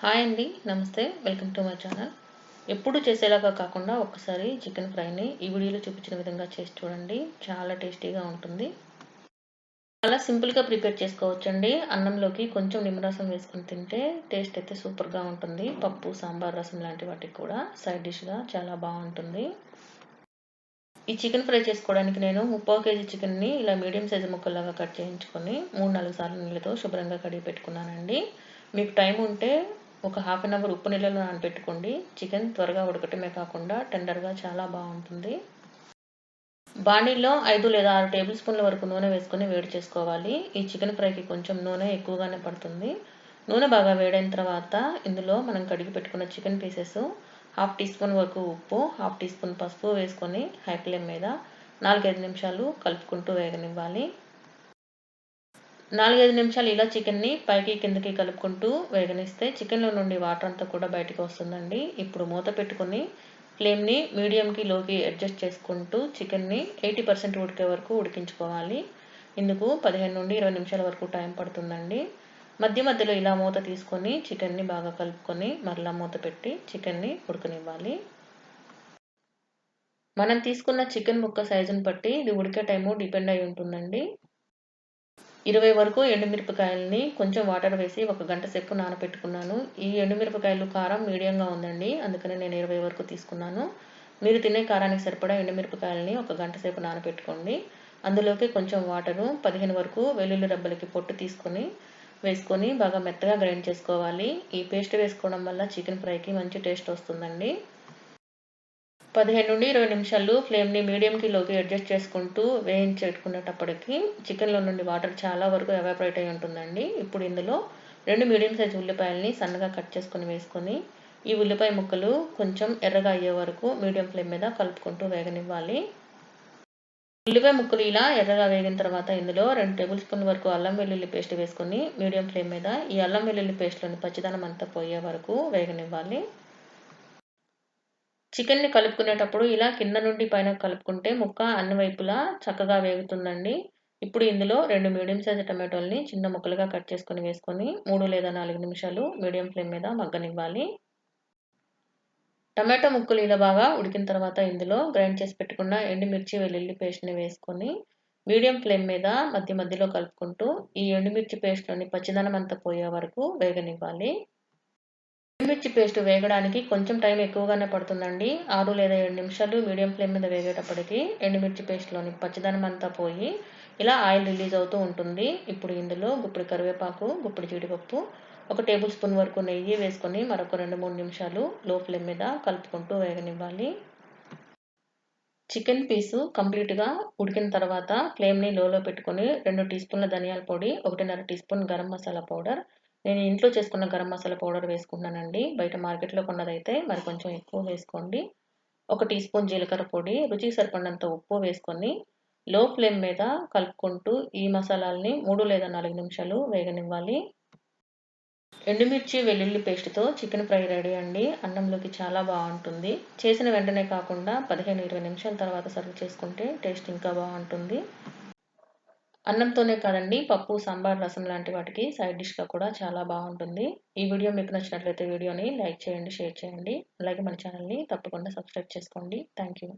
Hi అండి నమస్తే welcome to my channel. ఎప్పుడు చేసేలాగా కాకుండా ఒక్కసారి చికెన్ ఫ్రైని ఈ వీడియోలో చూపించిన విధంగా చేసి చూడండి చాలా టేస్టీగా ఉంటుంది. చాలా సింపుల్గా ప్రిపేర్ చేసుకోవచ్చండి. అన్నంలోకి కొంచెం నిమ్మరసం వేసుకుని తింటే టేస్ట్ అయితే సూపర్గా ఉంటుంది. పప్పు సాంబార్ రసం లాంటి వాటికి కూడా సైడ్ డిష్గా చాలా బాగుంటుంది. ఈ చికెన్ ఫ్రై చేసుకోవడానికి నేను ముప్పావు కేజీ చికెన్ని ఇలా మీడియం సైజు ముక్కల్లాగా కట్ చేయించుకొని మూడు నాలుగు సార్లు నీళ్ళతో శుభ్రంగా కడిగి పెట్టుకున్నానండి. మీకు టైం ఉంటే ఒక హాఫ్ అన్ అవర్ ఉప్పు నీళ్ళలో నానబెట్టుకోండి. చికెన్ త్వరగా ఉడకటమే కాకుండా టెండర్గా చాలా బాగుంటుంది. బాణీలో ఐదు లేదా ఆరు టేబుల్ స్పూన్ల వరకు నూనె వేసుకొని వేడి చేసుకోవాలి. ఈ చికెన్ ఫ్రైకి కొంచెం నూనె ఎక్కువగానే పడుతుంది. నూనె బాగా వేడైన తర్వాత ఇందులో మనం కడిగి పెట్టుకున్న chicken pieces half teaspoon వరకు ఉప్పు హాఫ్ టీ స్పూన్ పసుపు వేసుకొని హై ఫ్లేమ్ మీద నాలుగైదు నిమిషాలు కలుపుకుంటూ వేగనివ్వాలి. నాలుగైదు నిమిషాలు ఇలా చికెన్ని పైకి కిందకి కలుపుకుంటూ వేగనిస్తే చికెన్లో నుండి వాటర్ అంతా కూడా బయటకు వస్తుందండి. ఇప్పుడు మూత పెట్టుకొని ఫ్లేమ్ని మీడియంకి లోకి అడ్జస్ట్ చేసుకుంటూ చికెన్ని ఎయిటీ పర్సెంట్ ఉడికే వరకు ఉడికించుకోవాలి. ఇందుకు పదిహేను నుండి ఇరవై నిమిషాల వరకు టైం పడుతుందండి. మధ్య మధ్యలో ఇలా మూత తీసుకొని చికెన్ని బాగా కలుపుకొని మరలా మూత పెట్టి చికెన్ని ఉడకనివ్వాలి. మనం తీసుకున్న చికెన్ ముక్క సైజుని బట్టి ఇది ఉడికే టైము డిపెండ్ అయి ఉంటుందండి. ఇరవై వరకు ఎండుమిరపకాయలని కొంచెం వాటర్ వేసి ఒక గంట సేపు నానబెట్టుకున్నాను. ఈ ఎండుమిరపకాయలు కారం మీడియంగా ఉందండి. అందుకని నేను ఇరవై వరకు తీసుకున్నాను. మీరు తినే కారానికి సరిపడా ఎండుమిరపకాయలని ఒక గంట సేపు నానబెట్టుకోండి. అందులోకి కొంచెం వాటరు పదిహేను వరకు వెల్లుల్లి రబ్బలకి పొట్టు తీసుకొని వేసుకొని బాగా మెత్తగా గ్రైండ్ చేసుకోవాలి. ఈ పేస్ట్ వేసుకోవడం వల్ల చికెన్ ఫ్రైకి మంచి టేస్ట్ వస్తుందండి. పదిహేను నుండి ఇరవై నిమిషాలు ఫ్లేమ్ని మీడియంకి లోకి అడ్జస్ట్ చేసుకుంటూ వేయించేట్టుకునేటప్పటికి చికెన్లో నుండి వాటర్ చాలా వరకు ఎవాపరేట్ అయి ఉంటుందండి. ఇప్పుడు ఇందులో రెండు మీడియం సైజ్ ఉల్లిపాయలని సన్నగా కట్ చేసుకొని వేసుకొని ఈ ఉల్లిపాయ ముక్కలు కొంచెం ఎర్రగా అయ్యే వరకు మీడియం ఫ్లేమ్ మీద కలుపుకుంటూ వేగనివ్వాలి. ఉల్లిపాయ ముక్కలు ఇలా ఎర్రగా వేగిన తర్వాత ఇందులో రెండు టేబుల్ స్పూన్ వరకు అల్లం వెల్లుల్లి పేస్ట్ వేసుకొని మీడియం ఫ్లేమ్ మీద ఈ అల్లం వెల్లుల్లి పేస్ట్లోని పచ్చిదనం అంతా పోయే వరకు వేగనివ్వాలి. చికెన్ని కలుపుకునేటప్పుడు ఇలా కింద నుండి పైన కలుపుకుంటే ముక్క అన్ని వైపులా చక్కగా వేగుతుందండి. ఇప్పుడు ఇందులో రెండు మీడియం సైజ్ టమాటోల్ని చిన్న ముక్కలుగా కట్ చేసుకొని వేసుకొని మూడు లేదా నాలుగు నిమిషాలు మీడియం ఫ్లేమ్ మీద మగ్గనివ్వాలి. టమాటో ముక్కలు ఇలా బాగా ఉడికిన తర్వాత ఇందులో గ్రైండ్ చేసి పెట్టుకున్న ఎండుమిర్చి వెల్లుల్లి పేస్ట్ని వేసుకొని మీడియం ఫ్లేమ్ మీద మధ్య మధ్యలో కలుపుకుంటూ ఈ ఎండుమిర్చి పేస్ట్లోని పచ్చిదనం అంతా పోయే వరకు వేగనివ్వాలి. ఎండుమిర్చి పేస్ట్ వేగడానికి కొంచెం టైం ఎక్కువగానే పడుతుందండి. ఆరు లేదా ఏడు నిమిషాలు మీడియం ఫ్లేమ్ మీద వేగేటప్పటికి ఎండుమిర్చి పేస్ట్లోని పచ్చదనం అంతా పోయి ఇలా ఆయిల్ రిలీజ్ అవుతూ ఉంటుంది. ఇప్పుడు ఇందులో గుప్పిడి కరివేపాకు గుప్పిడి జీడిపప్పు ఒక టేబుల్ స్పూన్ వరకు నెయ్యి వేసుకొని మరొక రెండు మూడు నిమిషాలు లో ఫ్లేమ్ మీద కలుపుకుంటూ వేగనివ్వాలి. చికెన్ పీసు కంప్లీట్గా ఉడికిన తర్వాత ఫ్లేమ్ని లోలో పెట్టుకొని రెండు టీ స్పూన్ల ధనియాల పొడి ఒకటిన్నర teaspoon garam masala powder నేను ఇంట్లో చేసుకున్న గరం మసాలా పౌడర్ వేసుకున్నానండి బయట మార్కెట్లో కొన్నదైతే మరి కొంచెం ఎక్కువ వేసుకోండి. ఒక టీ స్పూన్ జీలకర్ర పొడి రుచికి సరిపడినంత ఉప్పు వేసుకొని లో ఫ్లేమ్ మీద కలుపుకుంటూ ఈ మసాలాల్ని మూడు లేదా నాలుగు నిమిషాలు వేగనివ్వాలి. ఎండుమిర్చి వెల్లుల్లి పేస్ట్తో చికెన్ ఫ్రై రెడీ అండి. అన్నంలోకి చాలా బాగుంటుంది. చేసిన వెంటనే కాకుండా పదిహేను ఇరవై నిమిషాల తర్వాత సర్వ్ చేసుకుంటే టేస్ట్ ఇంకా బాగుంటుంది. అన్నంతోనే కాదండి పప్పు సాంబార్ రసం లాంటి వాటికి సైడ్ డిష్గా కూడా చాలా బాగుంటుంది. ఈ వీడియో మీకు నచ్చినట్లయితే వీడియోని లైక్ చేయండి షేర్ చేయండి. అలాగే మన ఛానల్ని తప్పకుండా సబ్స్క్రైబ్ చేసుకోండి. Thank you